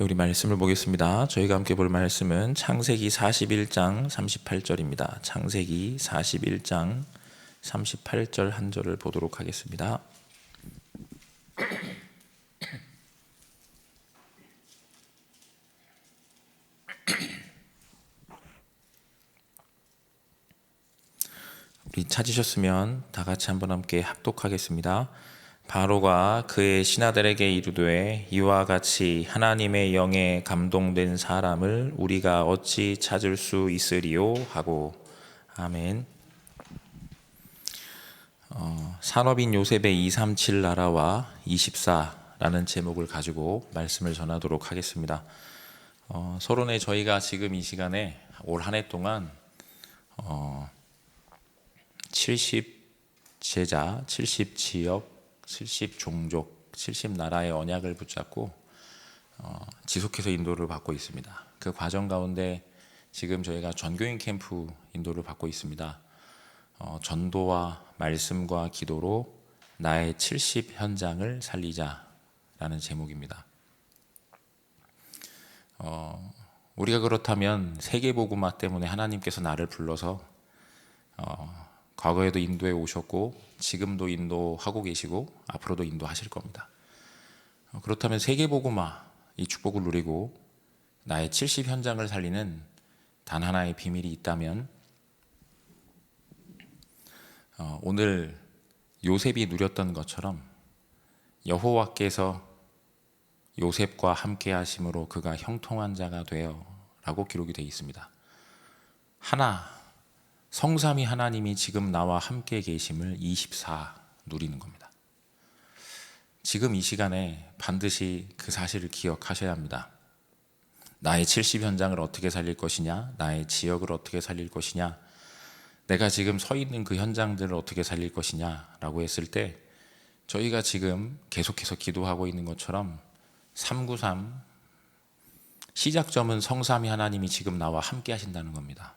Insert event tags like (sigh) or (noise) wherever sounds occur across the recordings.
네, 우리 말씀을 보겠습니다. 저희가 함께 볼 말씀은 창세기 41장 38절입니다. 창세기 41장 38절 한 절을 보도록 하겠습니다. 우리 찾으셨으면 다 같이 한번 함께 합독하겠습니다. 바로가 그의 신하들에게 이르되 이와 같이 하나님의 영에 감동된 사람을 우리가 어찌 찾을 수 있으리요 하고 아멘. 어, 산업인 요셉의 237 나라와 24라는 제목을 가지고 말씀을 전하도록 하겠습니다. 어, 서론에 저희가 지금 이 시간에 올 한 해 동안 어, 70 제자, 70 지역, 70 종족, 70 나라의 언약을 붙잡고 어, 지속해서 인도를 받고 있습니다. 그 과정 가운데 지금 저희가 전교인 캠프 인도를 받고 있습니다. 어, 전도와 말씀과 기도로 나의 70 현장을 살리자라는 제목입니다. 어, 우리가 그렇다면 세계복음화 때문에 하나님께서 나를 불러서 어, 과거에도 인도에 오셨고 지금도 인도하고 계시고 앞으로도 인도하실 겁니다. 어, 그렇다면 세계복음화 이 축복을 누리고 나의 70 현장을 살리는 단 하나의 비밀이 있다면 어, 오늘 요셉이 누렸던 것처럼 여호와께서 요셉과 함께 하심으로 그가 형통한 자가 되어라고 기록이 되어 있습니다. 하나 성삼이 하나님이 지금 나와 함께 계심을 24 누리는 겁니다. 지금 이 시간에 반드시 그 사실을 기억하셔야 합니다. 나의 70 현장을 어떻게 살릴 것이냐, 나의 지역을 어떻게 살릴 것이냐, 내가 지금 서 있는 그 현장들을 어떻게 살릴 것이냐라고 했을 때 저희가 지금 계속해서 기도하고 있는 것처럼 393 시작점은 성삼이 하나님이 지금 나와 함께 하신다는 겁니다.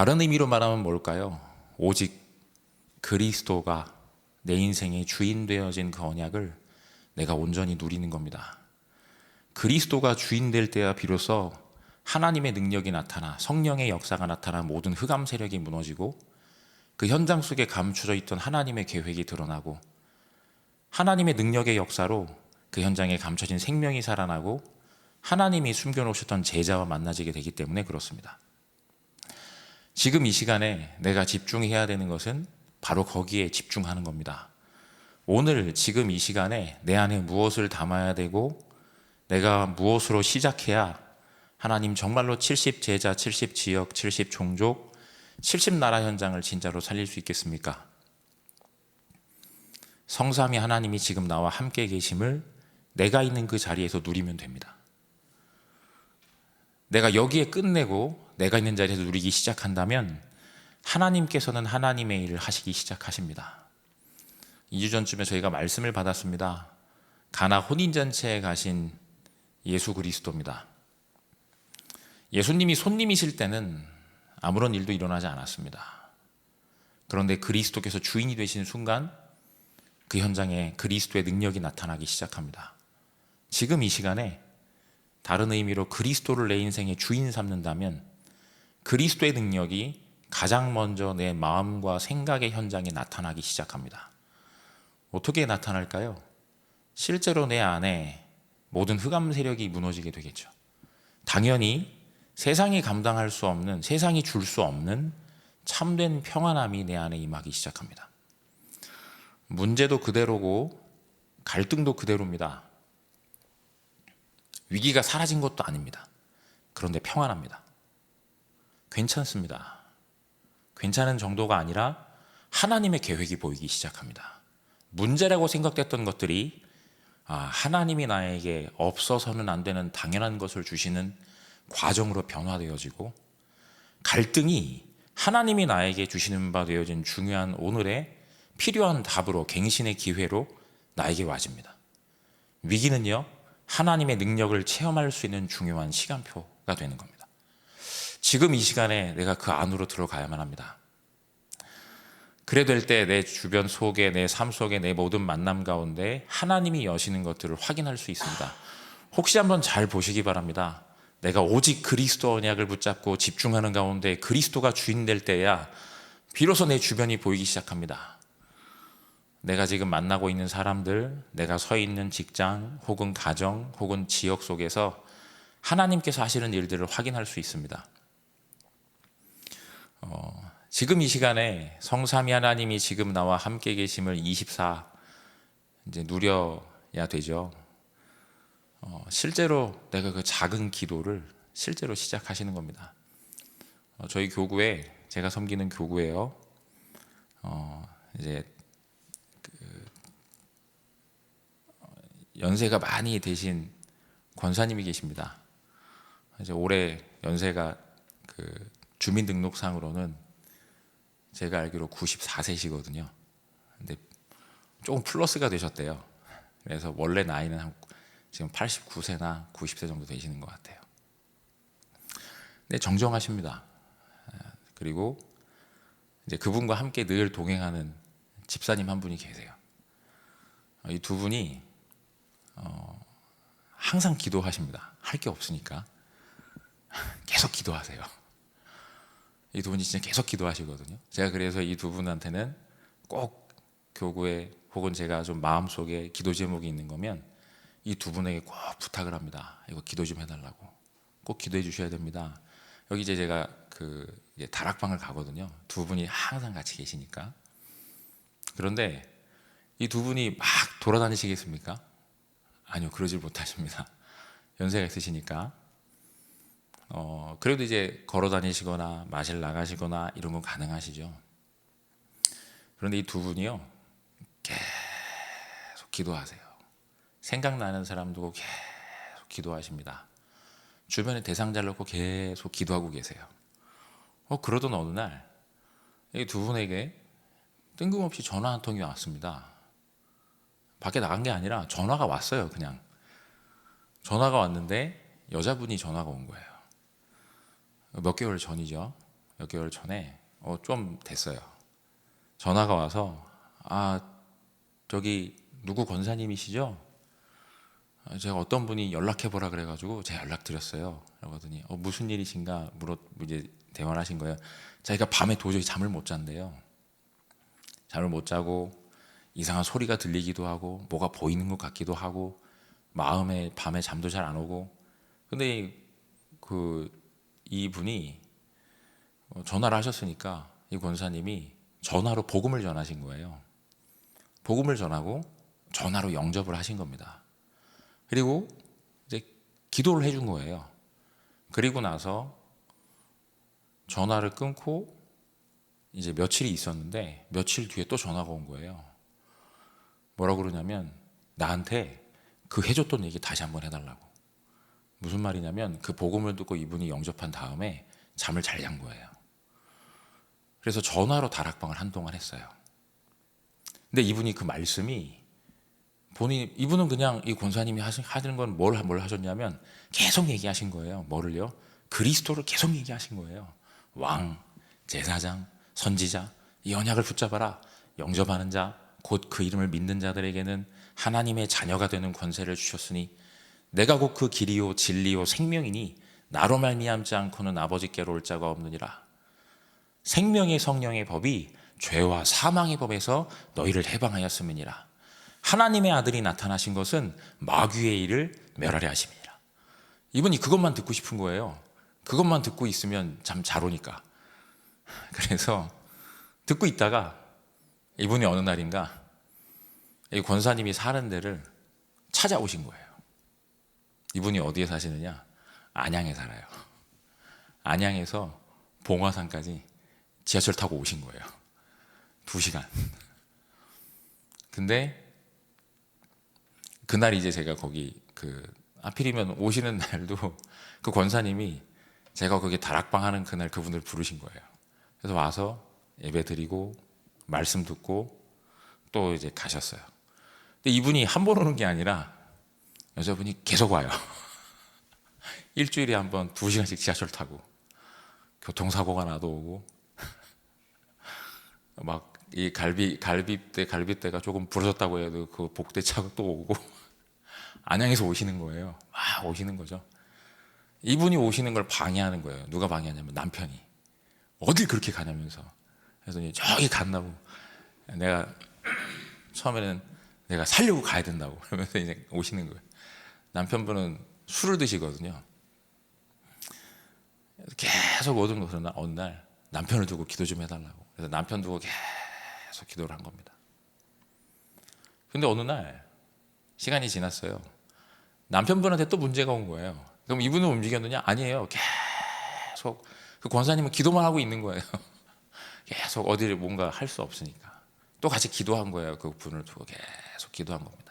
다른 의미로 말하면 뭘까요? 오직 그리스도가 내 인생의 주인 되어진 그 언약을 내가 온전히 누리는 겁니다. 그리스도가 주인 될 때야 비로소 하나님의 능력이 나타나 성령의 역사가 나타나 모든 흑암 세력이 무너지고 그 현장 속에 감추져 있던 하나님의 계획이 드러나고 하나님의 능력의 역사로 그 현장에 감춰진 생명이 살아나고 하나님이 숨겨놓으셨던 제자와 만나지게 되기 때문에 그렇습니다. 지금 이 시간에 내가 집중해야 되는 것은 바로 거기에 집중하는 겁니다. 오늘 지금 이 시간에 내 안에 무엇을 담아야 되고 내가 무엇으로 시작해야 하나님 정말로 70 제자, 70 지역, 70 종족, 70 나라 현장을 진짜로 살릴 수 있겠습니까? 성삼이 하나님이 지금 나와 함께 계심을 내가 있는 그 자리에서 누리면 됩니다. 내가 여기에 끝내고 내가 있는 자리에서 누리기 시작한다면 하나님께서는 하나님의 일을 하시기 시작하십니다. 2주 전쯤에 저희가 말씀을 받았습니다. 가나 혼인잔치에 가신 예수 그리스도입니다. 예수님이 손님이실 때는 아무런 일도 일어나지 않았습니다. 그런데 그리스도께서 주인이 되신 순간 그 현장에 그리스도의 능력이 나타나기 시작합니다. 지금 이 시간에 다른 의미로 그리스도를 내 인생의 주인 삼는다면 그리스도의 능력이 가장 먼저 내 마음과 생각의 현장에 나타나기 시작합니다. 어떻게 나타날까요? 실제로 내 안에 모든 흑암 세력이 무너지게 되겠죠. 당연히 세상이 감당할 수 없는, 세상이 줄 수 없는 참된 평안함이 내 안에 임하기 시작합니다. 문제도 그대로고 갈등도 그대로입니다. 위기가 사라진 것도 아닙니다. 그런데 평안합니다. 괜찮습니다. 괜찮은 정도가 아니라 하나님의 계획이 보이기 시작합니다. 문제라고 생각됐던 것들이 아, 하나님이 나에게 없어서는 안 되는 당연한 것을 주시는 과정으로 변화되어지고 갈등이 하나님이 나에게 주시는 바 되어진 중요한 오늘의 필요한 답으로 갱신의 기회로 나에게 와집니다. 위기는요, 하나님의 능력을 체험할 수 있는 중요한 시간표가 되는 겁니다. 지금 이 시간에 내가 그 안으로 들어가야만 합니다. 그래 될 때 내 주변 속에 내 삶 속에 내 모든 만남 가운데 하나님이 여시는 것들을 확인할 수 있습니다. 혹시 한번 잘 보시기 바랍니다. 내가 오직 그리스도 언약을 붙잡고 집중하는 가운데 그리스도가 주인 될 때야 비로소 내 주변이 보이기 시작합니다. 내가 지금 만나고 있는 사람들, 내가 서 있는 직장 혹은 가정 혹은 지역 속에서 하나님께서 하시는 일들을 확인할 수 있습니다. 어, 지금 이 시간에 성삼위 하나님이 지금 나와 함께 계심을 24 이제 누려야 되죠. 어, 실제로 내가 그 작은 기도를 실제로 시작하시는 겁니다. 어, 저희 교구에 제가 섬기는 교구에요. 어, 이제 그 어, 연세가 많이 되신 권사님이 계십니다. 이제 올해 연세가 그 주민등록상으로는 제가 알기로 94세시거든요. 근데 조금 플러스가 되셨대요. 그래서 원래 나이는 한 지금 89세나 90세 정도 되시는 것 같아요. 근데 정정하십니다. 그리고 이제 그분과 함께 늘 동행하는 집사님 한 분이 계세요. 이 두 분이 어, 항상 기도하십니다. 할 게 없으니까 (laughs) 계속 기도하세요. 이 두 분이 진짜 계속 기도하시거든요. 제가 그래서 이 두 분한테는 꼭 교구에 혹은 제가 좀 마음속에 기도 제목이 있는 거면 이 두 분에게 꼭 부탁을 합니다. 이거 기도 좀 해달라고. 꼭 기도해 주셔야 됩니다. 여기 이제 제가 그 이제 다락방을 가거든요. 두 분이 항상 같이 계시니까. 그런데 이 두 분이 막 돌아다니시겠습니까? 아니요, 그러질 못하십니다. 연세가 있으시니까. 어, 그래도 이제 걸어 다니시거나 마실 나가시거나 이런 건 가능하시죠. 그런데 이 두 분이요. 계속 기도하세요. 생각나는 사람 두고 계속 기도하십니다. 주변에 대상자를 놓고 계속 기도하고 계세요. 어, 그러던 어느 날, 이 두 분에게 뜬금없이 전화 한 통이 왔습니다. 밖에 나간 게 아니라 전화가 왔어요, 그냥. 전화가 왔는데 여자분이 전화가 온 거예요. 몇 개월 전이죠. 몇 개월 전에 어, 좀 됐어요. 전화가 와서 아 저기 누구 권사님이시죠? 아, 제가 어떤 분이 연락해 보라 그래가지고 제가 연락 드렸어요. 그러더니 어, 무슨 일이신가 물어 이제 대화를 하신 거예요. 자기가 밤에 도저히 잠을 못 잔대요. 잠을 못 자고 이상한 소리가 들리기도 하고 뭐가 보이는 것 같기도 하고 마음에 밤에 잠도 잘 안 오고 근데 그 이분이 어, 전화를 하셨으니까 이 권사님이 전화로 복음을 전하신 거예요. 복음을 전하고 전화로 영접을 하신 겁니다. 그리고 이제 기도를 해준 거예요. 그리고 나서 전화를 끊고 이제 며칠이 있었는데 며칠 뒤에 또 전화가 온 거예요. 뭐라 그러냐면 나한테 그 해줬던 얘기 다시 한번 해달라고. 무슨 말이냐면 그 복음을 듣고 이분이 영접한 다음에 잠을 잘 잔 거예요. 그래서 전화로 다락방을 한동안 했어요. 근데 이분이 그 말씀이 본인 이분은 그냥 이 권사님이 하시는 건 뭘 뭘 하셨냐면 계속 얘기하신 거예요. 뭐를요? 그리스도를 계속 얘기하신 거예요. 왕, 제사장, 선지자, 이 언약을 붙잡아라. 영접하는 자, 곧 그 이름을 믿는 자들에게는 하나님의 자녀가 되는 권세를 주셨으니 내가 곧 그 길이요 진리요 생명이니 나로 말미암지 않고는 아버지께로 올 자가 없느니라. 생명의 성령의 법이 죄와 사망의 법에서 너희를 해방하였음이니라. 하나님의 아들이 나타나신 것은 마귀의 일을 멸하려 하심이니라. 이분이 그것만 듣고 싶은 거예요. 그것만 듣고 있으면 잠 잘 오니까. (laughs) 그래서 듣고 있다가 이분이 어느 날인가 이 권사님이 사는 데를 찾아오신 거예요. 이분이 어디에 사시느냐? 안양에 살아요. 안양에서 봉화산까지 지하철 타고 오신 거예요. 두 시간. 근데 그날 이제 제가 거기 그 하필이면 오시는 날도 그 권사님이 제가 거기 다락방 하는 그날 그분을 부르신 거예요. 그래서 와서 예배 드리고 말씀 듣고 또 이제 가셨어요. 근데 이분이 한 번 오는 게 아니라 여자분이 계속 와요. (laughs) 일주일에 한 번 두 시간씩 지하철 타고 교통사고가 나도 오고 (laughs) 막 이 갈비 갈비뼈 갈비뼈가 조금 부러졌다고 해도 그 복대 차고 또 오고 (laughs) 안양에서 오시는 거예요. 막막 오시는 거죠. 이분이 오시는 걸 방해하는 거예요. 누가 방해하냐면 남편이 어딜 그렇게 가냐면서 그래서 저기 갔나고 내가 (clears throat) 처음에는 내가 살려고 가야 된다고 그러면서 이제 오시는 거예요. 남편분은 술을 드시거든요. 계속 오던 것은 어느 날 남편을 두고 기도 좀 해달라고. 그래서 남편 두고 계속 기도를 한 겁니다. 근데 어느 날 시간이 지났어요. 남편분한테 또 문제가 온 거예요. 그럼 이분은 움직였느냐? 아니에요. 계속 그 권사님은 기도만 하고 있는 거예요. (laughs) 계속 어디를 뭔가 할 수 없으니까 또 같이 기도한 거예요. 그 분을 두고 계속 기도한 겁니다.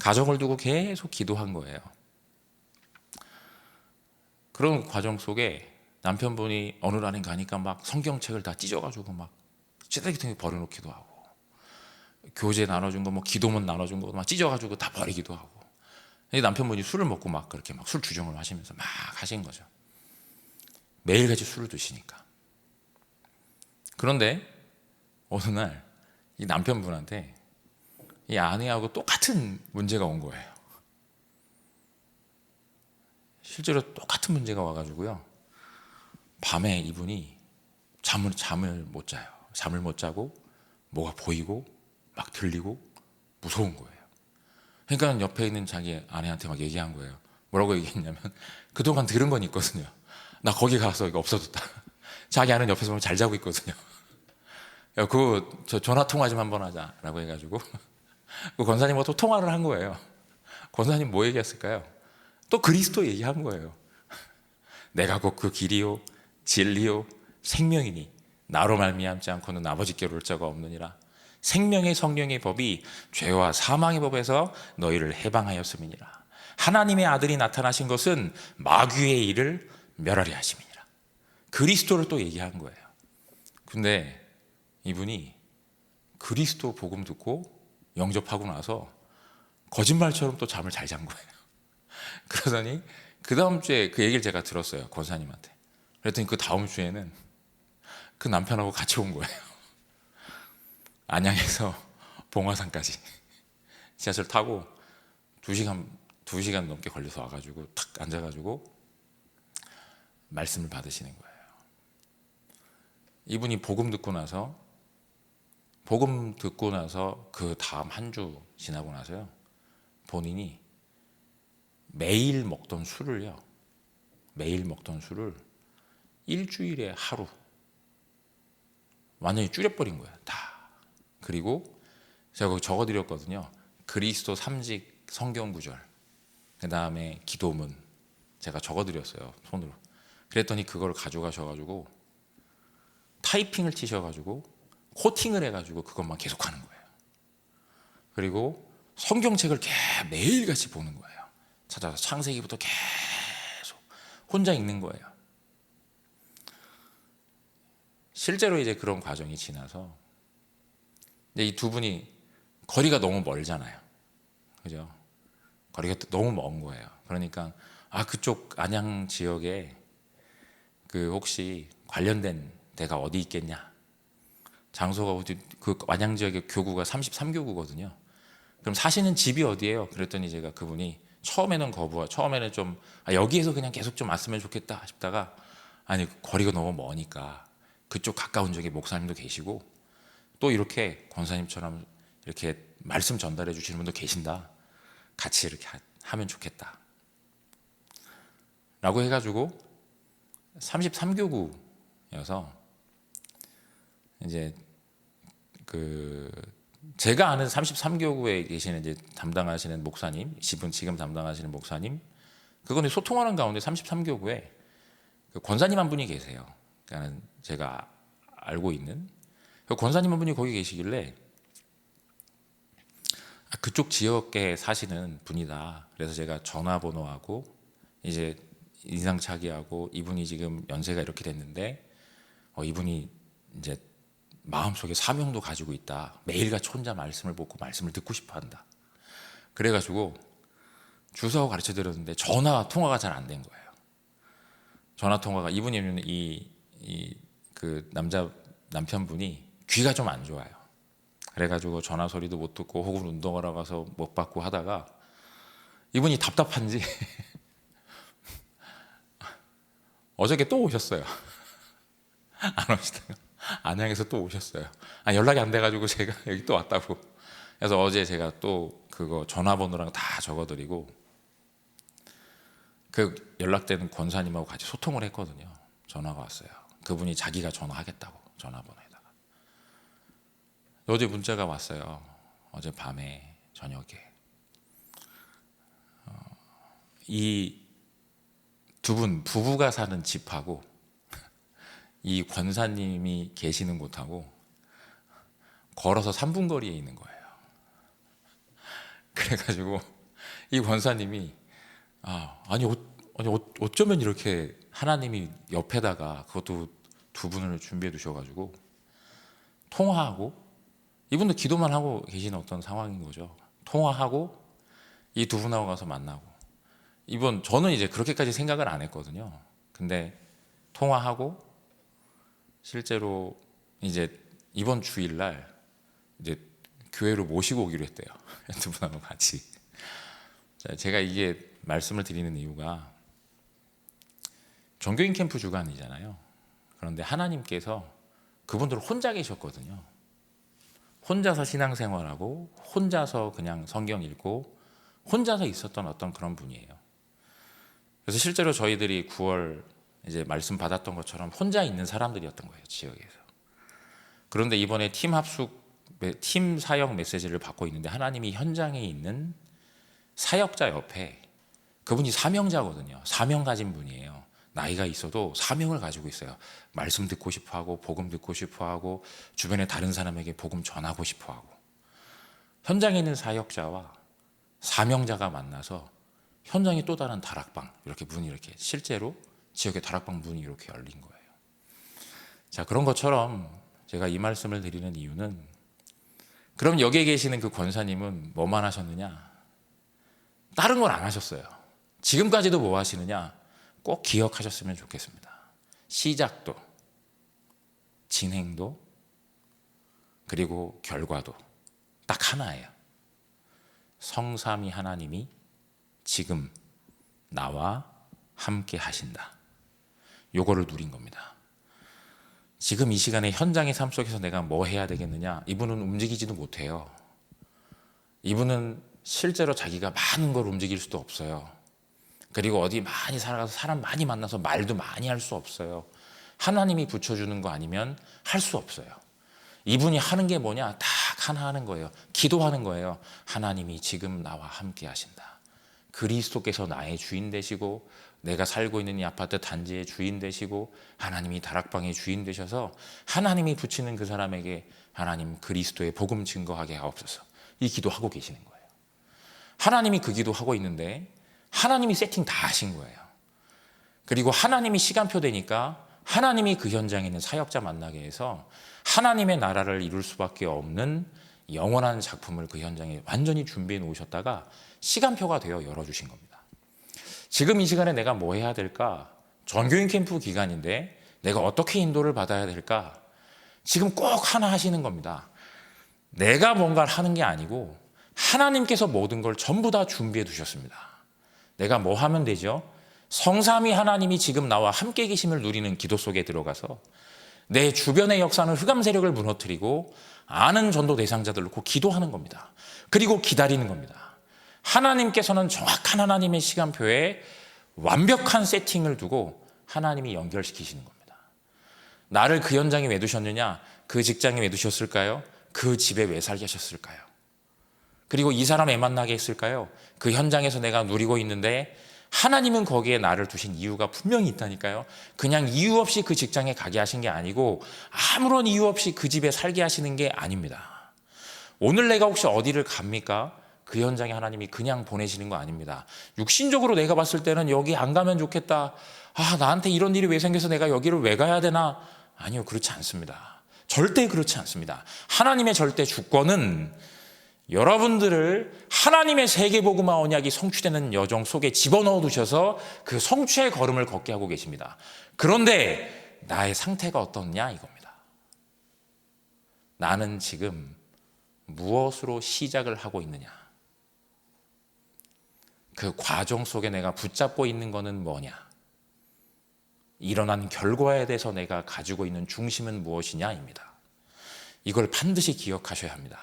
가정을 두고 계속 기도한 거예요. 그런 과정 속에 남편분이 어느 날인 가니까 막 성경책을 다 찢어가지고 막 찌다기통에 버려놓기도 하고 교재 나눠준 거 뭐 기도문 나눠준 거 막 찢어가지고 다 버리기도 하고 이 남편분이 술을 먹고 막 그렇게 막 술 주정을 하시면서 막 하신 거죠. 매일같이 술을 드시니까. 그런데 어느 날 이 남편분한테 이 아내하고 똑같은 문제가 온 거예요. 실제로 똑같은 문제가 와가지고요. 밤에 이분이 잠을 잠을 못 자요. 잠을 못 자고 뭐가 보이고 막 들리고 무서운 거예요. 그러니까 옆에 있는 자기 아내한테 막 얘기한 거예요. 뭐라고 얘기했냐면 (laughs) 그동안 들은 건 있거든요. 나 거기 가서 이거 없어졌다. (laughs) 자기 아는 옆에서 잘 자고 있거든요. (laughs) 야, 그저 전화 통화 좀 한번 하자라고 해가지고 그 권사님과 또 통화를 한 거예요. 권사님 뭐 얘기했을까요? 또 그리스도 얘기한 거예요. 내가 곧 그 길이요 진리요 생명이니 나로 말미암지 않고는 아버지께로 올 자가 없느니라. 생명의 성령의 법이 죄와 사망의 법에서 너희를 해방하였음이니라. 하나님의 아들이 나타나신 것은 마귀의 일을 멸하려 하심이니라. 그리스도를 또 얘기한 거예요. 근데 이분이 그리스도 복음 듣고 영접하고 나서 거짓말처럼 또 잠을 잘 잔 거예요. (laughs) 그러더니 그 다음 주에 그 얘기를 제가 들었어요. 권사님한테. 그랬더니 그 다음 주에는 그 남편하고 같이 온 거예요. (laughs) 안양에서 (laughs) 봉화산까지 지하철 타고 두 시간 두 시간 넘게 걸려서 와가지고 탁 앉아가지고 말씀을 받으시는 거예요. 이분이 복음 듣고 나서 복음 듣고 나서 그 다음 한 주 지나고 나서요. 본인이 매일 먹던 술을요. 매일 먹던 술을 일주일에 하루 완전히 줄여버린 거예요 다. 그리고 제가 거기 적어드렸거든요. 그리스도 삼직 성경 구절 그 다음에 기도문 제가 적어드렸어요 손으로. 그랬더니 그걸 가져가셔가지고 타이핑을 치셔가지고 코팅을 해가지고 그것만 계속하는 거예요. 그리고 성경책을 매일같이 보는 거예요. 찾아서 창세기부터 계속 혼자 읽는 거예요. 실제로 이제 그런 과정이 지나서 이 두 분이 거리가 너무 멀잖아요. 그죠? 거리가 너무 먼 거예요. 그러니까 아 그쪽 안양 지역에 그 혹시 관련된 데가 어디 있겠냐? 장소가 어디 그 안양 지역의 교구가 33교구거든요. 그럼 사시는 집이 어디예요? 그랬더니 제가 그분이 처음에는 거부하, 처음에는 좀 아, 여기에서 그냥 계속 좀 왔으면 좋겠다 싶다가 아니 거리가 너무 머니까 그쪽 가까운 지역에 목사님도 계시고 또 이렇게 권사님처럼 이렇게 말씀 전달해 주시는 분도 계신다. 같이 이렇게 하 면 좋겠다. 라고 해가지고 33교구여서 이제 그 제가 아는 33교구에 계시는 이제 담당하시는 목사님, 지금 지금 담당하시는 목사님, 그건 소통하는 가운데 33교구에 그 권사님 한 분이 계세요. 그러니까 제가 알고 있는 그 권사님 한 분이 거기 계시길래 아, 그쪽 지역에 사시는 분이다. 그래서 제가 전화번호하고 이제 인상착의하고 이분이 지금 연세가 이렇게 됐는데 어, 이분이 이제 마음속에 사명도 가지고 있다. 매일같이 혼자 말씀을 보고 말씀을 듣고 싶어 한다. 그래가지고 주소 가르쳐 드렸는데 전화 통화가 잘 안 된 거예요. 전화 통화가 이분이 이, 그 남자 남편분이 귀가 좀 안 좋아요. 그래가지고 전화 소리도 못 듣고 혹은 운동하러 가서 못 받고 하다가 이분이 답답한지 (laughs) 어저께 또 오셨어요. (laughs) 안 오시다가 안양에서 또 오셨어요. 아, 연락이 안 돼가지고 (laughs) 제가 여기 또 왔다고. 그래서 어제 제가 또 그거 전화번호랑 다 적어드리고 그 연락되는 권사님하고 같이 소통을 했거든요. 전화가 왔어요. 그분이 자기가 전화하겠다고 전화번호에다가. 어제 문자가 왔어요. 어제 밤에 저녁에 어, 이두 분 부부가 사는 집하고 이 권사님이 계시는 곳하고 걸어서 3분 거리에 있는 거예요. (laughs) 그래가지고 이 권사님이 아 아니 어, 아니 어, 어쩌면 이렇게 하나님이 옆에다가 그것도 두 분을 준비해 두셔가지고 통화하고 이분도 기도만 하고 계신 어떤 상황인 거죠. 통화하고 이 두 분하고 가서 만나고 이번 저는 이제 그렇게까지 생각을 안 했거든요. 근데 통화하고 실제로 이제 이번 주일날 이제 교회로 모시고 오기로 했대요. (laughs) 두 분하고 같이. 자, 제가 이게 말씀을 드리는 이유가 종교인 캠프 주간이잖아요. 그런데 하나님께서 그분들 혼자 계셨거든요. 혼자서 신앙생활하고 혼자서 그냥 성경 읽고 혼자서 있었던 어떤 그런 분이에요. 그래서 실제로 저희들이 9월 이제 말씀 받았던 것처럼 혼자 있는 사람들이었던 거예요 지역에서. 그런데 이번에 팀 합숙 팀 사역 메시지를 받고 있는데 하나님이 현장에 있는 사역자 옆에 그분이 사명자거든요. 사명 가진 분이에요. 나이가 있어도 사명을 가지고 있어요. 말씀 듣고 싶어 하고, 복음 듣고 싶어 하고, 주변에 다른 사람에게 복음 전하고 싶어 하고. 현장에 있는 사역자와 사명자가 만나서 현장에 또 다른 다락방, 이렇게 문이 이렇게 실제로 지역의 다락방 문이 이렇게 열린 거예요. 자, 그런 것처럼 제가 이 말씀을 드리는 이유는 그럼 여기에 계시는 그 권사님은 뭐만 하셨느냐? 다른 걸안 하셨어요. 지금까지도 뭐 하시느냐? 꼭 기억하셨으면 좋겠습니다. 시작도, 진행도, 그리고 결과도 딱 하나예요. 성삼위 하나님이 지금 나와 함께 하신다. 요거를 누린 겁니다. 지금 이 시간에 현장의 삶 속에서 내가 뭐 해야 되겠느냐? 이분은 움직이지도 못해요. 이분은 실제로 자기가 많은 걸 움직일 수도 없어요. 그리고 어디 많이 살아가서 사람 많이 만나서 말도 많이 할 수 없어요. 하나님이 붙여주는 거 아니면 할 수 없어요. 이분이 하는 게 뭐냐? 딱 하나 하는 거예요. 기도하는 거예요. 하나님이 지금 나와 함께 하신다. 그리스도께서 나의 주인 되시고 내가 살고 있는 이 아파트 단지의 주인 되시고 하나님이 다락방의 주인 되셔서 하나님이 붙이는 그 사람에게 하나님 그리스도의 복음 증거하게 하옵소서. 이 기도하고 계시는 거예요. 하나님이 그 기도하고 있는데 하나님이 세팅 다 하신 거예요. 그리고 하나님이 시간표 되니까 하나님이 그 현장에 있는 사역자 만나게 해서 하나님의 나라를 이룰 수밖에 없는 영원한 작품을 그 현장에 완전히 준비해 놓으셨다가 시간표가 되어 열어주신 겁니다. 지금 이 시간에 내가 뭐 해야 될까? 전교인 캠프 기간인데 내가 어떻게 인도를 받아야 될까? 지금 꼭 하나 하시는 겁니다. 내가 뭔가를 하는 게 아니고 하나님께서 모든 걸 전부 다 준비해 두셨습니다. 내가 뭐 하면 되죠? 성삼위 하나님이 지금 나와 함께 계심을 누리는 기도 속에 들어가서 내 주변의 역사는 흑암 세력을 무너뜨리고 아는 전도 대상자들을 놓고 기도하는 겁니다. 그리고 기다리는 겁니다. 하나님께서는 정확한 하나님의 시간표에 완벽한 세팅을 두고 하나님이 연결시키시는 겁니다. 나를 그 현장에 왜 두셨느냐? 그 직장에 왜 두셨을까요? 그 집에 왜 살게 하셨을까요? 그리고 이 사람 왜 만나게 했을까요? 그 현장에서 내가 누리고 있는데 하나님은 거기에 나를 두신 이유가 분명히 있다니까요. 그냥 이유 없이 그 직장에 가게 하신 게 아니고 아무런 이유 없이 그 집에 살게 하시는 게 아닙니다. 오늘 내가 혹시 어디를 갑니까? 그 현장에 하나님이 그냥 보내시는 거 아닙니다. 육신적으로 내가 봤을 때는 여기 안 가면 좋겠다. 아, 나한테 이런 일이 왜 생겨서 내가 여기를 왜 가야 되나? 아니요, 그렇지 않습니다. 절대 그렇지 않습니다. 하나님의 절대 주권은 여러분들을 하나님의 세계복음화 언약이 성취되는 여정 속에 집어넣어 두셔서 그 성취의 걸음을 걷게 하고 계십니다. 그런데 나의 상태가 어떻냐 이겁니다. 나는 지금 무엇으로 시작을 하고 있느냐? 그 과정 속에 내가 붙잡고 있는 것은 뭐냐? 일어난 결과에 대해서 내가 가지고 있는 중심은 무엇이냐입니다. 이걸 반드시 기억하셔야 합니다.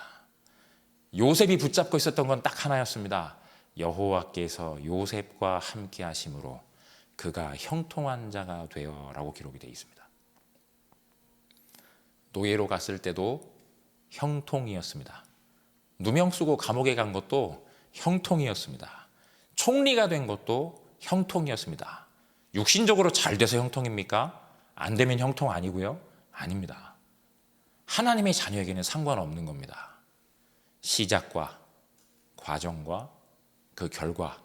요셉이 붙잡고 있었던 건 딱 하나였습니다. 여호와께서 요셉과 함께 하심으로 그가 형통한 자가 되어라고 기록이 되어 있습니다. 노예로 갔을 때도 형통이었습니다. 누명 쓰고 감옥에 간 것도 형통이었습니다. 총리가 된 것도 형통이었습니다. 육신적으로 잘 돼서 형통입니까? 안 되면 형통 아니고요. 아닙니다. 하나님의 자녀에게는 상관없는 겁니다. 시작과 과정과 그 결과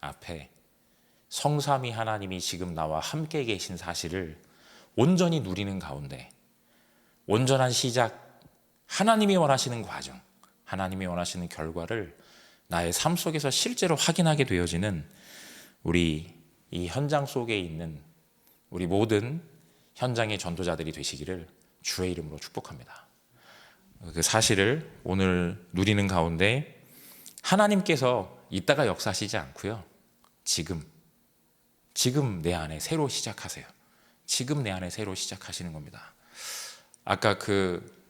앞에 성삼위 하나님이 지금 나와 함께 계신 사실을 온전히 누리는 가운데 온전한 시작, 하나님이 원하시는 과정, 하나님이 원하시는 결과를 나의 삶 속에서 실제로 확인하게 되어지는 우리 이 현장 속에 있는 우리 모든 현장의 전도자들이 되시기를 주의 이름으로 축복합니다. 그 사실을 오늘 누리는 가운데 하나님께서 이따가 역사하시지 않고요. 지금, 지금 내 안에 새로 시작하세요. 지금 내 안에 새로 시작하시는 겁니다. 아까 그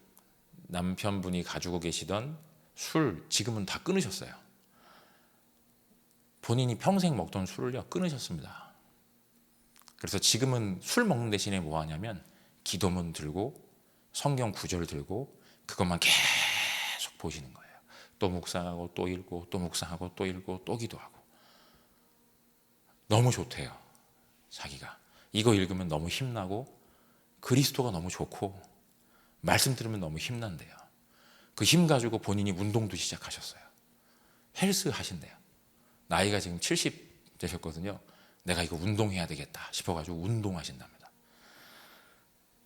남편분이 가지고 계시던 술 지금은 다 끊으셨어요. 본인이 평생 먹던 술을요 끊으셨습니다. 그래서 지금은 술 먹는 대신에 뭐 하냐면 기도문 들고 성경 구절 들고 그것만 계속 보시는 거예요. 또 묵상하고 또 읽고 또 묵상하고 또 읽고 또 기도하고 너무 좋대요. 자기가 이거 읽으면 너무 힘나고 그리스도가 너무 좋고 말씀 들으면 너무 힘난대요. 그 힘 가지고 본인이 운동도 시작하셨어요. 헬스 하신대요. 나이가 지금 70 되셨거든요. 내가 이거 운동해야 되겠다 싶어가지고 운동하신답니다.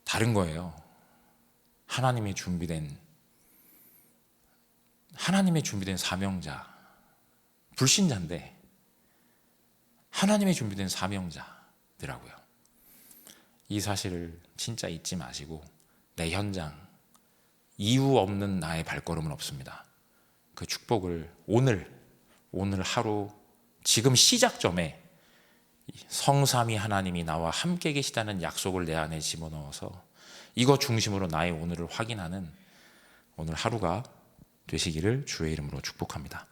다른 거예요. 하나님이 준비된 하나님의 준비된 사명자 불신자인데 하나님의 준비된 사명자더라고요. 이 사실을 진짜 잊지 마시고 내 현장 이유 없는 나의 발걸음은 없습니다. 그 축복을 오늘 오늘 하루 지금 시작점에 성삼위 하나님이 나와 함께 계시다는 약속을 내 안에 집어넣어서 이거 중심으로 나의 오늘을 확인하는 오늘 하루가 되시기를 주의 이름으로 축복합니다.